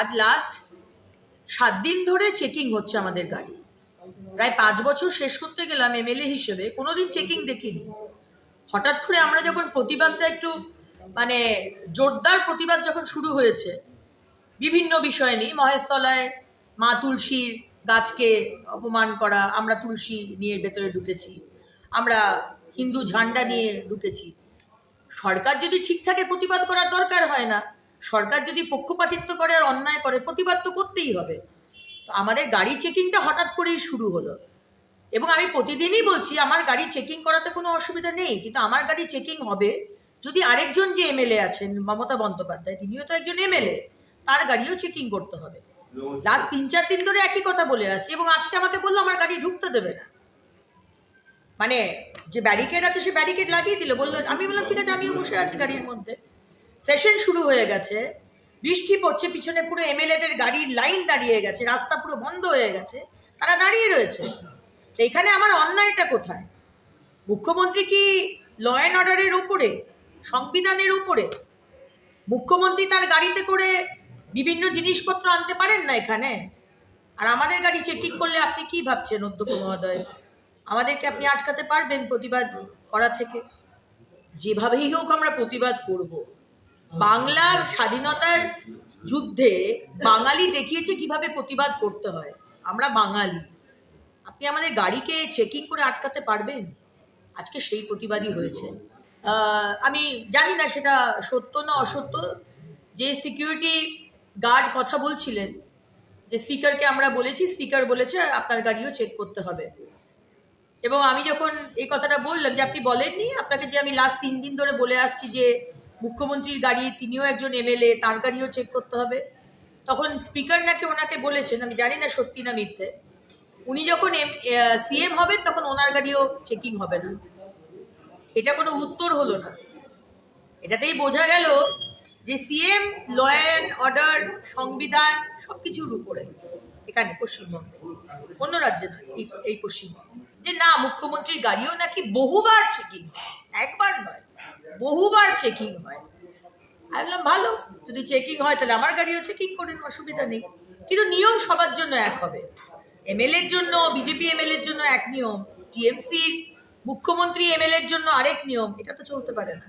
আজ লাস্ট সাত দিন ধরে চেকিং হচ্ছে আমাদের গাড়ি। প্রায় পাঁচ বছর শেষ করতে গেলাম এমএলএ হিসেবে, কোনোদিন চেকিং দেখিনি। হঠাৎ করে আমরা যখন প্রতিবাদটা একটু মানে জোরদার প্রতিবাদ যখন শুরু হয়েছে, বিভিন্ন বিষয় নিয়ে, মহেশতলায় মা তুলসীর গাছকে অপমান করা, আমরা তুলসী নিয়ে ভেতরে ঢুকেছি, আমরা হিন্দু ঝান্ডা নিয়ে ঢুকেছি। সরকার যদি ঠিকঠাকে প্রতিবাদ করার দরকার হয় না সরকার যদি পক্ষপাতিত্ব করে আর অন্যায় করে, প্রতিবাদ তো করতেই হবে। তো আমাদের গাড়ি চেকিংটা হঠাৎ করেই শুরু হলো। এবং আমি প্রতিদিনই বলছি, আমার গাড়ি চেকিং করাতে কোনো অসুবিধা নেই, কিন্তু আমার গাড়ি চেকিং হবে যদি আরেকজন যে এমএলএ আছেন, মমতা বন্দ্যোপাধ্যায়, তিনিও তো একজন এমএলএ, তার গাড়িও চেকিং করতে হবে। লাস্ট তিন চার দিন ধরে একই কথা বলে আসছি এবং আজকে আমাকে বলল, আমার গাড়ি ঢুকতে দেবে না। মানে যে ব্যারিকেড আছে, সে ব্যারিকেড লাগিয়ে দিল। বলল, আমি বললাম, ঠিক আছে, আমিও বসে আছি গাড়ির মধ্যে। সেশন শুরু হয়ে গেছে। বৃষ্টি পড়ছে, পিছনে পুরো এমএলএদের গাড়ির লাইন দাঁড়িয়ে গেছে, রাস্তা পুরো বন্ধ হয়ে গেছে, তারা দাঁড়িয়ে রয়েছে। তো এখানে আমার অন্যায়টা কোথায়? মুখ্যমন্ত্রী কি ল অ্যান্ড অর্ডারের উপরে, সংবিধানের উপরে? মুখ্যমন্ত্রী তার গাড়িতে করে বিভিন্ন জিনিসপত্র আনতে পারেন না এখানে? আর আমাদের গাড়ি চেকিং করলে আপনি কি ভাবছেন, অধ্যক্ষ মহোদয়? আমাদেরকে আপনি আটকাতে পারবেন প্রতিবাদ করা থেকে? যেভাবেই হোক আমরা প্রতিবাদ করব। বাংলার স্বাধীনতার যুদ্ধে বাঙালি দেখিয়েছে কীভাবে প্রতিবাদ করতে হয়। আমরা বাঙালি। আপনি আমাদের গাড়িকে চেকিং করে আটকাতে পারবেন? আজকে সেই প্রতিবাদই হয়েছে। আমি জানি না সেটা সত্য না অসত্য। যে সিকিউরিটি গার্ড কথা বলছিলেন, যে স্পিকারকে আমরা বলেছি স্পিকার বলেছে, আপনার গাড়িও চেক করতে হবে। এবং আমি যখন এই কথাটা বললাম যে আপনি বলেননি, আপনাকে যে আমি লাস্ট তিন দিন ধরে বলে আসছি যে মুখ্যমন্ত্রীর গাড়ি, তিনিও একজন এমএলএ, তার গাড়িও চেক করতে হবে। তখন স্পিকার নাকি ওনাকে বলেছেন, আমি জানি না সত্যি না মিথ্যে, উনি যখন এম সিএম হবেন, তখন ওনার গাড়িও চেকিং হবে না। এটা কোনো উত্তর হলো না। এটাতেই বোঝা গেল যে সিএম ল অ্যান্ড অর্ডার সংবিধান সব কিছুর উপরে। এখানে পশ্চিমবঙ্গে, অন্য রাজ্যে এই- এই পশ্চিমবঙ্গে। যে না, মুখ্যমন্ত্রীর গাড়িও নাকি বহুবার চেকিং একবার নয়। বহুবার চেকিং হয়। আমি বললাম, ভালো, যদি চেকিং হয়, তাহলে আমার গাড়িও চেকিং করেন অসুবিধা নেই। কিন্তু নিয়ম সবার জন্য এক হবে। এমএলএর জন্য বিজেপি এমএলএর জন্য এক নিয়ম টিএমসির মুখ্যমন্ত্রী এমএলএর জন্য আরেক নিয়ম, এটা তো চলতে পারে না।